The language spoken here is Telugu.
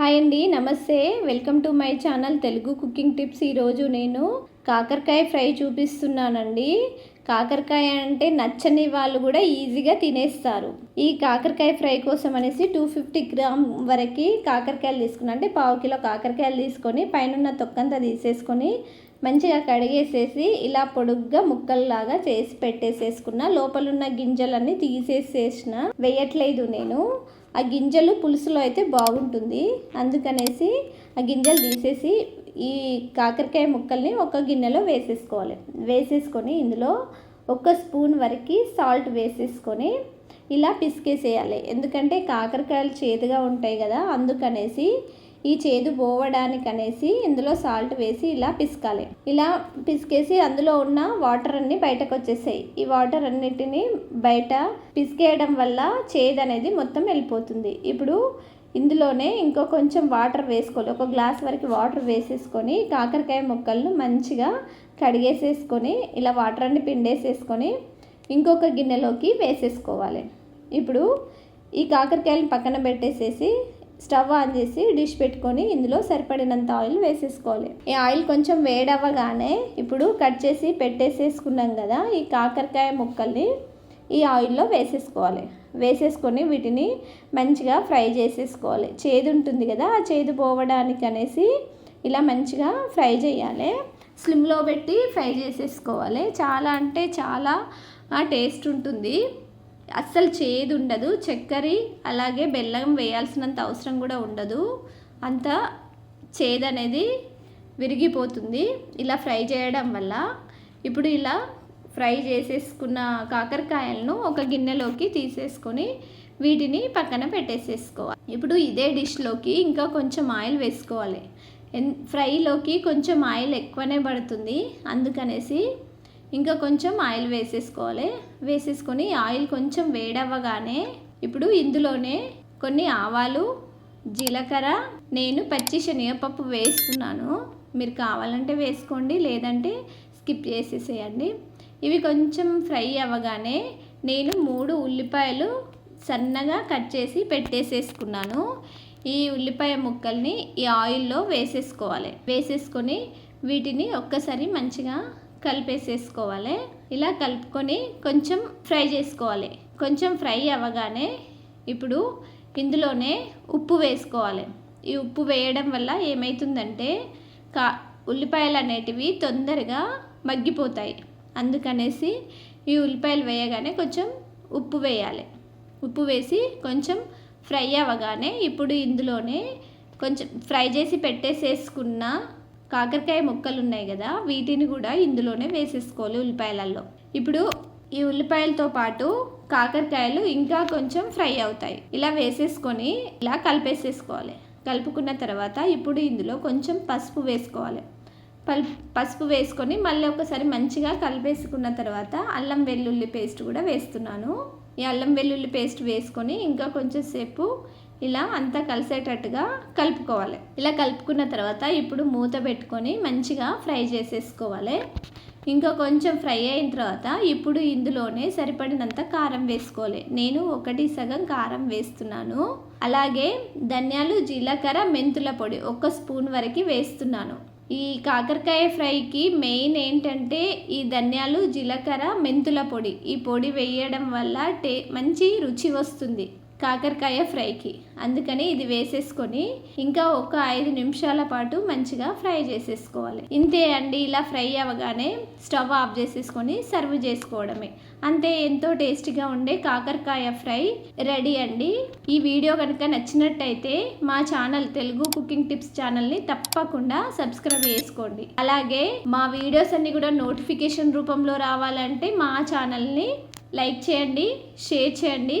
హాయ్ అండి నమస్తే. Welcome to my channel Telugu cooking tips. ఈరోజు నేను కాకరకాయ ఫ్రై చూపిస్తున్నానండి. కాకరకాయ అంటే నచ్చని వాళ్ళు కూడా ఈజీగా తినేస్తారు. ఈ కాకరకాయ ఫ్రై కోసం అనేసి టూ ఫిఫ్టీ గ్రామ్ వరకు కాకరకాయలు తీసుకున్నాను అంటే పావు కిలో కాకరకాయలు తీసుకొని పైన తొక్కంతా తీసేసుకొని మంచిగా కడిగేసేసి ఇలా పొడుగ్గా ముక్కల్లాగా చేసి పెట్టేసేసుకున్న. లోపలున్న గింజలన్నీ తీసేసేసిన వేయట్లేదు నేను. ఆ గింజలు పులుసులో అయితే బాగుంటుంది. అందుకనేసి ఆ గింజలు తీసేసి ఈ కాకరకాయ ముక్కల్ని ఒక గిన్నెలో వేసేసుకోవాలి. వేసేసుకొని ఇందులో ఒక స్పూన్ వరకు సాల్ట్ వేసేసుకొని ఇలా పిసికేసేయాలి. ఎందుకంటే కాకరకాయలు చేదుగా ఉంటాయి కదా అందుకనేసి ఈ చేదు పోవడానికి అనేసి ఇందులో సాల్ట్ వేసి ఇలా పిసకాలి. ఇలా పిసికేసి అందులో ఉన్న వాటర్ అన్ని బయటకు వచ్చేసాయి ఈ వాటర్ అన్నిటిని బయట పిసికేయడం వల్ల చేదు అనేది మొత్తం వెళ్ళిపోతుంది. ఇప్పుడు ఇందులోనే ఇంకో కొంచెం వాటర్ వేసుకోవాలి. ఒక గ్లాస్ వరకు వాటర్ వేసేసుకొని కాకరకాయ ముక్కలను మంచిగా కడిగేసేసుకొని ఇలా వాటర్ అన్ని పిండేసేసుకొని ఇంకొక గిన్నెలోకి వేసేసుకోవాలి. ఇప్పుడు ఈ కాకరకాయలను పక్కన పెట్టేసేసి స్టవ్ ఆన్ చేసి డిష్ పెట్టుకొని ఇందులో సరిపడినంత ఆయిల్ వేసేసుకోవాలి. ఈ ఆయిల్ కొంచెం వేడవ్వగానే ఇప్పుడు కట్ చేసి పెట్టేసేసుకున్నాం కదా ఈ కాకరకాయ ముక్కల్ని ఈ ఆయిల్లో వేసేసుకోవాలి. వేసేసుకొని వీటిని మంచిగా ఫ్రై చేసేసుకోవాలి. చేదు ఉంటుంది కదా ఆ చేదు పోవడానికి అనేసి ఇలా మంచిగా ఫ్రై చేయాలి. స్లిమ్లో పెట్టి ఫ్రై చేసేసుకోవాలి. చాలా అంటే చాలా టేస్ట్ ఉంటుంది. అస్సలు చేదు ఉండదు చక్కెర అలాగే బెల్లం వేయాల్సినంత అవసరం కూడా ఉండదు. అంత చేదు అనేది విరిగిపోతుంది. ఇలా ఫ్రై చేయడం వల్ల ఇప్పుడు ఇలా ఫ్రై చేసేసుకున్న కాకరకాయలను ఒక గిన్నెలోకి తీసేసుకొని వీటిని పక్కన పెట్టేసేసుకోవాలి. ఇప్పుడు ఇదే డిష్లోకి ఇంకా కొంచెం ఆయిల్ వేసుకోవాలి. ఫ్రైలోకి కొంచెం ఆయిల్ ఎక్కువనే పడుతుంది. అందుకనేసి ఇంకా కొంచెం ఆయిల్ వేసేసుకోవాలి. వేసేసుకొని ఆయిల్ కొంచెం వేడవ్వగానే ఇప్పుడు ఇందులోనే కొన్ని ఆవాలు జీలకర్ర నేను పచ్చి శనగపప్పు వేస్తున్నాను. మీరు కావాలంటే వేసుకోండి లేదంటే స్కిప్ చేసేసేయండి. ఇవి కొంచెం ఫ్రై అవ్వగానే నేను మూడు ఉల్లిపాయలు సన్నగా కట్ చేసి పెట్టేసేసుకున్నాను. ఈ ఉల్లిపాయ ముక్కల్ని ఈ ఆయిల్లో వేసేసుకోవాలి. వేసేసుకొని వీటిని ఒక్కసారి మంచిగా కలిపేసేసుకోవాలి. ఇలా కలుపుకొని కొంచెం ఫ్రై చేసుకోవాలి. కొంచెం ఫ్రై అవ్వగానే ఇప్పుడు ఇందులోనే ఉప్పు వేసుకోవాలి. ఈ ఉప్పు వేయడం వల్ల ఏమవుతుందంటే కా ఉల్లిపాయలు అనేటివి తొందరగా మగ్గిపోతాయి. అందుకనేసి ఈ ఉల్లిపాయలు వేయగానే కొంచెం ఉప్పు వేయాలి. ఉప్పు వేసి కొంచెం ఫ్రై అవ్వగానే ఇప్పుడు ఇందులోనే కొంచెం ఫ్రై చేసి పెట్టేసేసుకున్న కాకరకాయ ముక్కలు ఉన్నాయి కదా వీటిని కూడా ఇందులోనే వేసేసుకోవాలి ఉల్లిపాయలలో ఇప్పుడు ఈ ఉల్లిపాయలతో పాటు కాకరకాయలు ఇంకా కొంచెం ఫ్రై అవుతాయి. ఇలా వేసేసుకొని ఇలా కలిపేసేసుకోవాలి. కలుపుకున్న తర్వాత ఇప్పుడు ఇందులో కొంచెం పసుపు వేసుకోవాలి. పల్ పసుపు వేసుకొని మళ్ళీ ఒకసారి మంచిగా కలిపేసుకున్న తర్వాత అల్లం వెల్లుల్లి పేస్ట్ కూడా వేస్తున్నాను. ఈ అల్లం వెల్లుల్లి పేస్ట్ వేసుకొని ఇంకా కొంచెం సేపు ఇలా అంతా కలిసేటట్టుగా కలుపుకోవాలి. ఇలా కలుపుకున్న తర్వాత ఇప్పుడు మూత పెట్టుకొని మంచిగా ఫ్రై చేసేసుకోవాలి. ఇంకా కొంచెం ఫ్రై అయిన తర్వాత ఇప్పుడు ఇందులోనే సరిపడినంత కారం వేసుకోవాలి. నేను ఒకటి సగం కారం వేస్తున్నాను. అలాగే ధనియాలు జీలకర్ర మెంతుల పొడి ఒక స్పూన్ వరకు వేస్తున్నాను. ఈ కాకరకాయ ఫ్రైకి మెయిన్ ఏంటంటే ఈ ధనియాలు జీలకర్ర మెంతుల పొడి. ఈ పొడి వేయడం వల్ల టే మంచి రుచి వస్తుంది. కాకరకాయ ఫ్రైకి. అందుకని ఇది వేసేసుకొని ఇంకా ఒక ఐదు నిమిషాల పాటు మంచిగా ఫ్రై చేసేసుకోవాలి. ఇంతే అండి ఇలా ఫ్రై అవ్వగానే స్టవ్ ఆఫ్ చేసేసుకొని సర్వ్ చేసుకోవడమే. అంతే ఎంతో టేస్టీగా ఉండే కాకరకాయ ఫ్రై రెడీ అండి. ఈ వీడియో కనుక నచ్చినట్టయితే మా ఛానల్ తెలుగు కుకింగ్ టిప్స్ ఛానల్ని తప్పకుండా సబ్స్క్రైబ్ చేసుకోండి. అలాగే మా వీడియోస్ అన్ని కూడా నోటిఫికేషన్ రూపంలో రావాలంటే మా ఛానల్ని లైక్ చేయండి షేర్ చేయండి.